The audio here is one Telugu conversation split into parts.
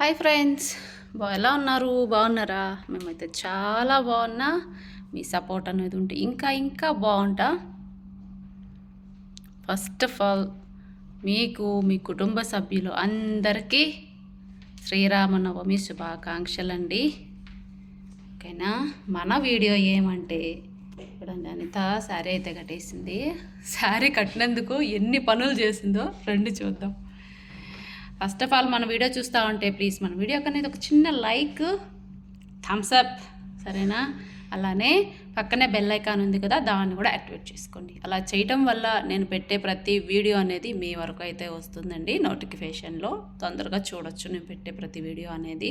Hi friends. బా ఎలా ఉన్నారు? బాగున్నారా? మేమైతే చాలా బాగున్నా. మీ సపోర్ట్ అనేది ఉంటే ఇంకా ఇంకా బాగుంటా. ఫస్ట్ ఆఫ్ ఆల్ మీకు మీ కుటుంబ సభ్యులు అందరికీ శ్రీరామనవమి శుభాకాంక్షలు అండి ఓకేనా? మన వీడియో ఏమంటే చూడండి అనిత శారీ అయితే కట్టేసింది. శారీ కట్టినందుకు ఎన్ని పనులు చేసిందో రండి చూద్దాం. ఫస్ట్ ఆఫ్ ఆల్ మన వీడియో చూస్తూ ఉంటే ప్లీజ్ మన వీడియో అనేది ఒక చిన్న లైక్ థమ్స్ అప్ సరేనా? అలానే పక్కనే బెల్ ఐకాన్ ఉంది కదా దాన్ని కూడా యాక్టివేట్ చేసుకోండి. అలా చేయటం వల్ల నేను పెట్టే ప్రతి వీడియో అనేది మీ వరకు అయితే వస్తుందండి నోటిఫికేషన్లో తొందరగా చూడొచ్చు నేను పెట్టే ప్రతి వీడియో అనేది.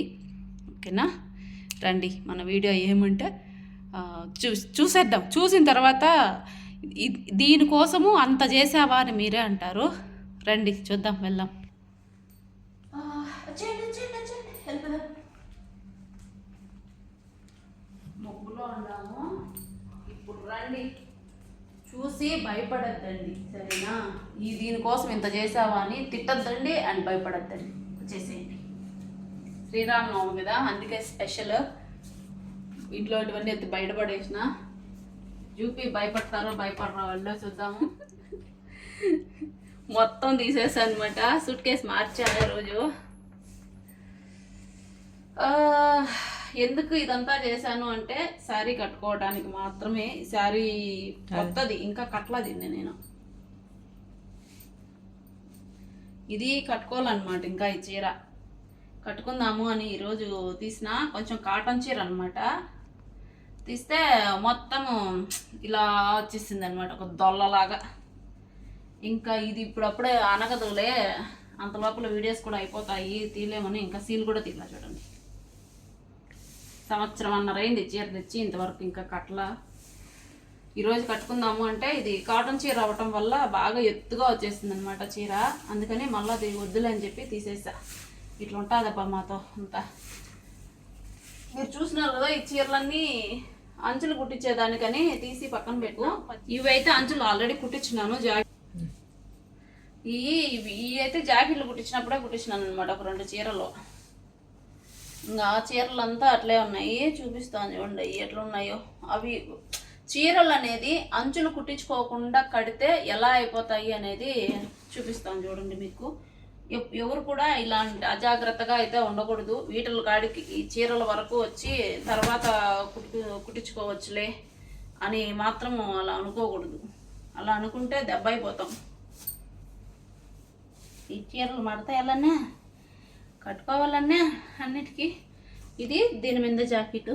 ఓకేనా? రండి మన వీడియో ఏమంటే చూ చూసేద్దాం. చూసిన తర్వాత దీనికోసము అంత చేసావా అని మీరే అంటారు. రండి చూద్దాం వెళ్దాం. రండి చూసి భయపడద్దండి సరేనా? ఈ దీనికోసం ఇంత చేసావా అని తిట్టద్దండి అండ్ భయపడద్దండి. వచ్చేసేయండి. శ్రీరామనవమి కదా అందుకే స్పెషల్. ఇంట్లో ఇవన్నీ ఎత్తి బయటపడేసిన. చూపి భయపడతారో భయపడరో వాళ్ళు చూద్దాము. మొత్తం తీసేసాను అనమాట సూట్ కేసు మార్చాను ఈ రోజు ఎందుకు ఇదంతా చేశాను అంటే శారీ కట్టుకోవడానికి మాత్రమే శారీ కొత్తది ఇంకా కట్టలేదు నేను. ఇది కట్టుకోవాలన్నమాట ఇంకా ఈ చీర. కట్టుకుందాము అని ఈరోజు తీసిన కొంచెం కాటన్ చీర అనమాట తీస్తే మొత్తము ఇలా వచ్చేసింది అనమాట ఒక దొల్లలాగా. ఇంకా ఇది ఇప్పుడప్పుడే అనగదులే అంత లోపల వీడియోస్ కూడా అయిపోతాయి తీయలేమని ఇంకా సీల్ కూడా తీయలే చూడండి. సంవత్సరం అన్నరైంది చీర తెచ్చి ఇంతవరకు ఇంకా కట్ల ఈరోజు కట్టుకుందాము అంటే ఇది కాటన్ చీర అవ్వటం వల్ల బాగా ఎత్తుగా వచ్చేసింది అనమాట చీర. అందుకని మళ్ళీ అది వద్దులే అని చెప్పి తీసేసా. ఇట్లా ఉంటుందబ్బా మాతో అంతా. మీరు చూసినారు కదా ఈ చీరలన్నీ అంచులు కుట్టించేదానికని తీసి పక్కన పెట్టు. ఇవైతే అంచులు ఆల్రెడీ కుట్టించినాను జాకెట్. ఈ ఇవి ఈ అయితే జాకెట్లు కుట్టించినప్పుడే కుట్టించినాను అనమాట ఒక రెండు చీరలు. ఇంకా ఆ చీరలు అంతా అట్లే ఉన్నాయి. చూపిస్తాను చూడండి ఎట్లున్నాయో. ఎట్లా ఉన్నాయో అవి చీరలు అనేది అంచులు కుట్టించుకోకుండా కడితే ఎలా అయిపోతాయి అనేది చూపిస్తాను చూడండి మీకు. ఎవరు కూడా ఇలాంటి అజాగ్రత్తగా అయితే ఉండకూడదు. వీటిల కాడికి ఈ చీరల వరకు వచ్చి తర్వాత కుట్టు కుట్టించుకోవచ్చులే అని మాత్రం అలా అనుకోకూడదు. అలా అనుకుంటే దెబ్బ అయిపోతాం. ఈ చీరలు మడతాయాలన్నా కట్టుకోవాలన్నా అన్నిటికీ. ఇది దీని మీద జాకెట్.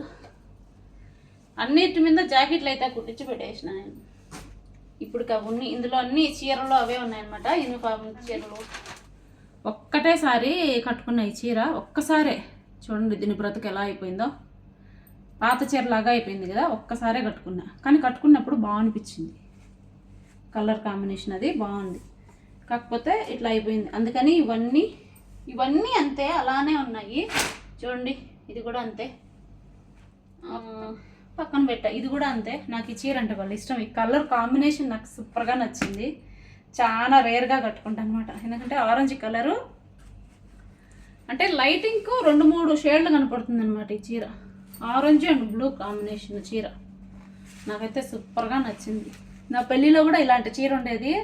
అన్నిటి మీద జాకెట్లు అయితే కుట్టించి పెట్టేసిన నేను. ఇప్పుడు ఉన్ని ఇందులో అన్ని చీరలు అవే ఉన్నాయన్నమాట. యూనిఫామ్ చీరలు. ఒక్కటేసారి కట్టుకున్న ఈ చీర ఒక్కసారే చూడండి దీని బ్రతుకు ఎలా అయిపోయిందో. పాత చీరలాగా అయిపోయింది కదా ఒక్కసారే కట్టుకున్నా. కానీ కట్టుకున్నప్పుడు బాగనిపించింది కలర్ కాంబినేషన్ అది బాగుంది. కాకపోతే ఇట్లా అయిపోయింది. అందుకని ఇవన్నీ ఇవన్నీ అంతే అలానే ఉన్నాయి. చూడండి ఇది కూడా అంతే. పక్కన పెట్టా ఇది కూడా అంతే. నాకు ఈ చీర అంటే వాళ్ళ ఇష్టం. ఈ కలర్ కాంబినేషన్ నాకు సూపర్గా నచ్చింది. చాలా రేర్గా కట్టుకుంటాను అనమాట ఎందుకంటే ఆరెంజ్ కలరు. అంటే లైటింగ్కు రెండు మూడు షేడ్లు కనపడుతుంది అనమాట ఈ చీర. ఆరెంజ్ అండ్ బ్లూ కాంబినేషన్ చీర. నాకైతే సూపర్గా నచ్చింది. నా పెళ్ళిలో కూడా ఇలాంటి చీర ఉండేది.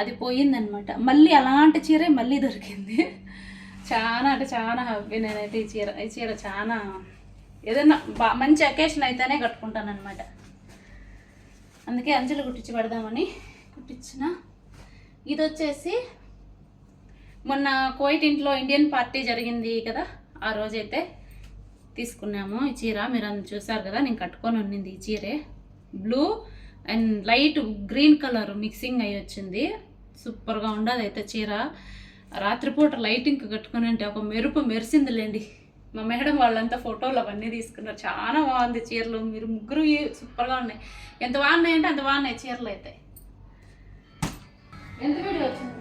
అది పోయిందనమాట మళ్ళీ అలాంటి చీరే మళ్ళీ దొరికింది. చాలా అంటే చాలా హ్యాపీ నేనైతే ఈ చీర ఈ చీర చాలా ఏదైనా బా మంచి అకేషన్ అయితేనే కట్టుకుంటాను అనమాట అందుకే అంచులు కుట్టించి పెడదామని కుట్టించిన. ఇది వచ్చేసి మొన్న కోయిట్ ఇంట్లో ఇండియన్ పార్టీ జరిగింది కదా ఆ రోజైతే తీసుకున్నాము ఈ చీర. మీరు అందరు చూసారు కదా నేను కట్టుకొని ఉన్నింది ఈ చీరే. Blue and light green colour mixing అయ్యి వచ్చింది. సూపర్గా ఉండదు అయితే చీర. రాత్రిపూట లైటింగ్ కట్టుకొని అంటే ఒక మెరుపు మెరిసిందిలేండి. మా మేడం వాళ్ళంతా ఫోటోలు అవన్నీ తీసుకున్నారు. చాలా బాగుంది చీరలు. మీరు ముగ్గురు సూపర్గా ఉన్నాయి. ఎంత బాగున్నాయి అంటే అంత బాగున్నాయి చీరలు అయితే. ఎంత వీడియో వచ్చింది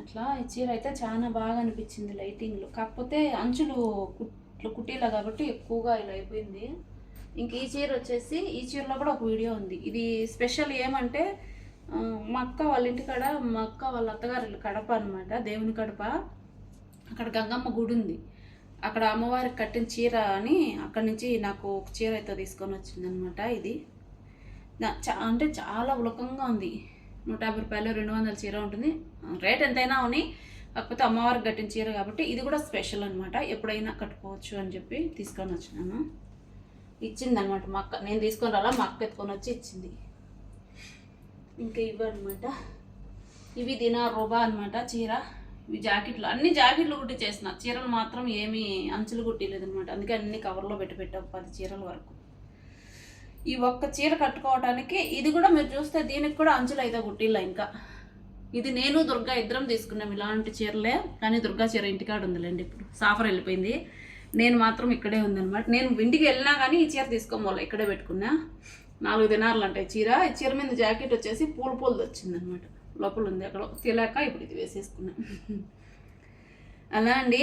అట్లా ఈ చీర అయితే చాలా బాగా అనిపించింది లైటింగ్లో. కాకపోతే అంచులు కుట్లు కుట్టీలా కాబట్టి ఎక్కువగా ఇలా అయిపోయింది. ఇంక ఈ చీర వచ్చేసి ఈ చీరలో కూడా ఒక వీడియో ఉంది. ఇది స్పెషల్ ఏమంటే మా అక్క వాళ్ళ ఇంటికాడ మా అక్క వాళ్ళ అత్తగారు కడప అనమాట దేవుని కడప. అక్కడ గంగమ్మ గుడి ఉంది. అక్కడ అమ్మవారికి కట్టిన చీర అని అక్కడి నుంచి నాకు ఒక చీర అయితే తీసుకొని వచ్చిందనమాట ఇది. చా అంటే చాలా ఉలకంగా ఉంది. నూట యాభై రూపాయలు రెండు వందల చీర ఉంటుంది. రేట్ ఎంతైనా ఉని కాకపోతే అమ్మవారికి కట్టిన చీర కాబట్టి ఇది కూడా స్పెషల్ అనమాట ఎప్పుడైనా కట్టుకోవచ్చు అని చెప్పి తీసుకొని వచ్చినాను. ఇచ్చిందనమాట మా అక్క. నేను తీసుకొని రాలా మా అక్క ఎత్తుకొని వచ్చి ఇచ్చింది. ఇంకా ఇవి అనమాట ఇవి దినా రూబా అనమాట చీర. ఇవి జాకెట్లు అన్ని జాకెట్లు కుట్టి చేసిన. చీరలు మాత్రం ఏమీ అంచులు కుట్టిలేదు అనమాట అందుకే అన్ని కవర్లో పెట్టి పెట్టాం పది చీరల వరకు. ఈ ఒక్క చీర కట్టుకోవడానికి ఇది కూడా మీరు చూస్తే దీనికి కూడా అంచులు అయితే కుట్టిల్లా ఇంకా. ఇది నేను దుర్గా ఇద్దరం తీసుకున్నాం ఇలాంటి చీరలే. కానీ దుర్గా చీర ఇంటికాడ ఉందిలేండి ఇప్పుడు. సాఫర్ వెళ్ళిపోయింది. నేను మాత్రం ఇక్కడే ఉందనమాట నేను ఇంటికి వెళ్ళినా కానీ ఈ చీర తీసుకోమోలే. ఇక్కడే పెట్టుకున్నా. నాలుగు దినార్లు అంటే చీర. ఈ చీర మీద జాకెట్ వచ్చేసి పూలు పూలది వచ్చిందనమాట. లోపల ఉంది అక్కడ. తెలియక ఇప్పుడు ఇది వేసేసుకున్నాం. అలా అండి.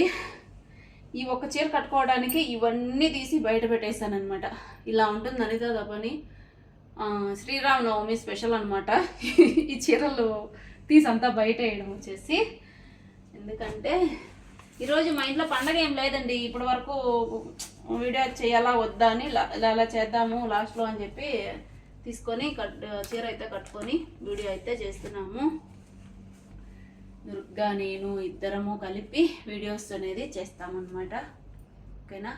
ఈ ఒక్క చీర కట్టుకోవడానికి ఇవన్నీ తీసి బయట పెట్టేశానమాట ఇలా ఉంటుంది అనిత పని శ్రీరామనవమి స్పెషల్ అనమాట. ఈ చీరలు తీసి అంతా బయట వేయడం వచ్చేసి. ఎందుకంటే ఈరోజు మా ఇంట్లో పండగ ఏం లేదండి. ఇప్పటి వరకు వీడియో చేయాలా వద్దా అని ఇలా ఇలా చేద్దాము లాస్ట్లో అని చెప్పి తీసుకొని కట్ చీర అయితే కట్టుకొని వీడియో అయితే చేస్తున్నాము. దుర్గా నేను ఇద్దరము కలిపి వీడియోస్ అనేది చేస్తామన్నమాట. ఓకేనా?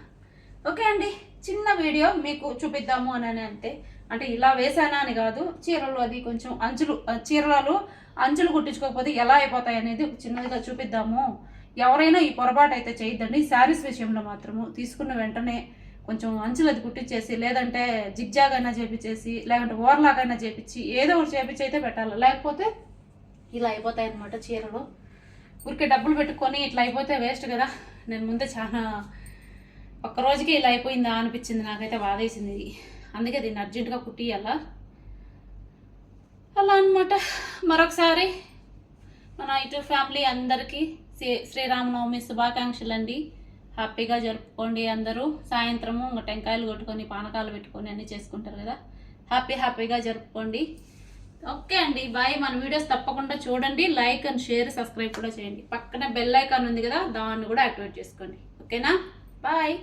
ఓకే అండి. చిన్న వీడియో మీకు చూపిద్దాము అని అంటే అంతే అంటే ఇలా వేసానా అని కాదు చీరలు అది కొంచెం అంచులు చీరలు అంచులు కుట్టించుకోకపోతే ఎలా అయిపోతాయి అనేది చిన్నదిగా చూపిద్దాము. ఎవరైనా ఈ పొరపాటు అయితే చేయొద్దండి. శారీస్ విషయంలో మాత్రము తీసుకున్న వెంటనే కొంచెం అంచులు అది కుట్టించేసి లేదంటే జిగ్జాగ్ అయినా చేపించేసి లేదంటే ఓవర్లాగ్ అయినా చేపించి ఏదో ఒకటి చేపించి అయితే పెట్టాలి. లేకపోతే ఇలా అయిపోతాయి అనమాట చీరలు. ఊరికే డబ్బులు పెట్టుకొని ఇట్లా అయిపోతే వేస్ట్ కదా. నేను ముందే చాలా ఒక్క రోజుకి ఇలా అయిపోయిందా అనిపించింది. నాకైతే బాధేసింది. ఇది అందుకే దీన్ని అర్జెంటుగా కుట్టియాలా అలా అనమాట మరొకసారి మన ఇటు ఫ్యామిలీ అందరికీ శ్రీ శ్రీరామనవమి శుభాకాంక్షలు అండి హ్యాపీగా జరుపుకోండి అందరూ. సాయంత్రము ఇంకా టెంకాయలు కొట్టుకొని పానకాలు పెట్టుకొని అన్నీ చేసుకుంటారు కదా. హ్యాపీ హ్యాపీగా జరుపుకోండి. ఓకే అండి బాయ్. మన వీడియోస్ తప్పకుండా చూడండి. లైక్ అండ్ షేర్ సబ్స్క్రైబ్ కూడా చేయండి. పక్కన బెల్ ఐకాన్ ఉంది కదా దాన్ని కూడా యాక్టివేట్ చేసుకోండి. ఓకేనా? బాయ్.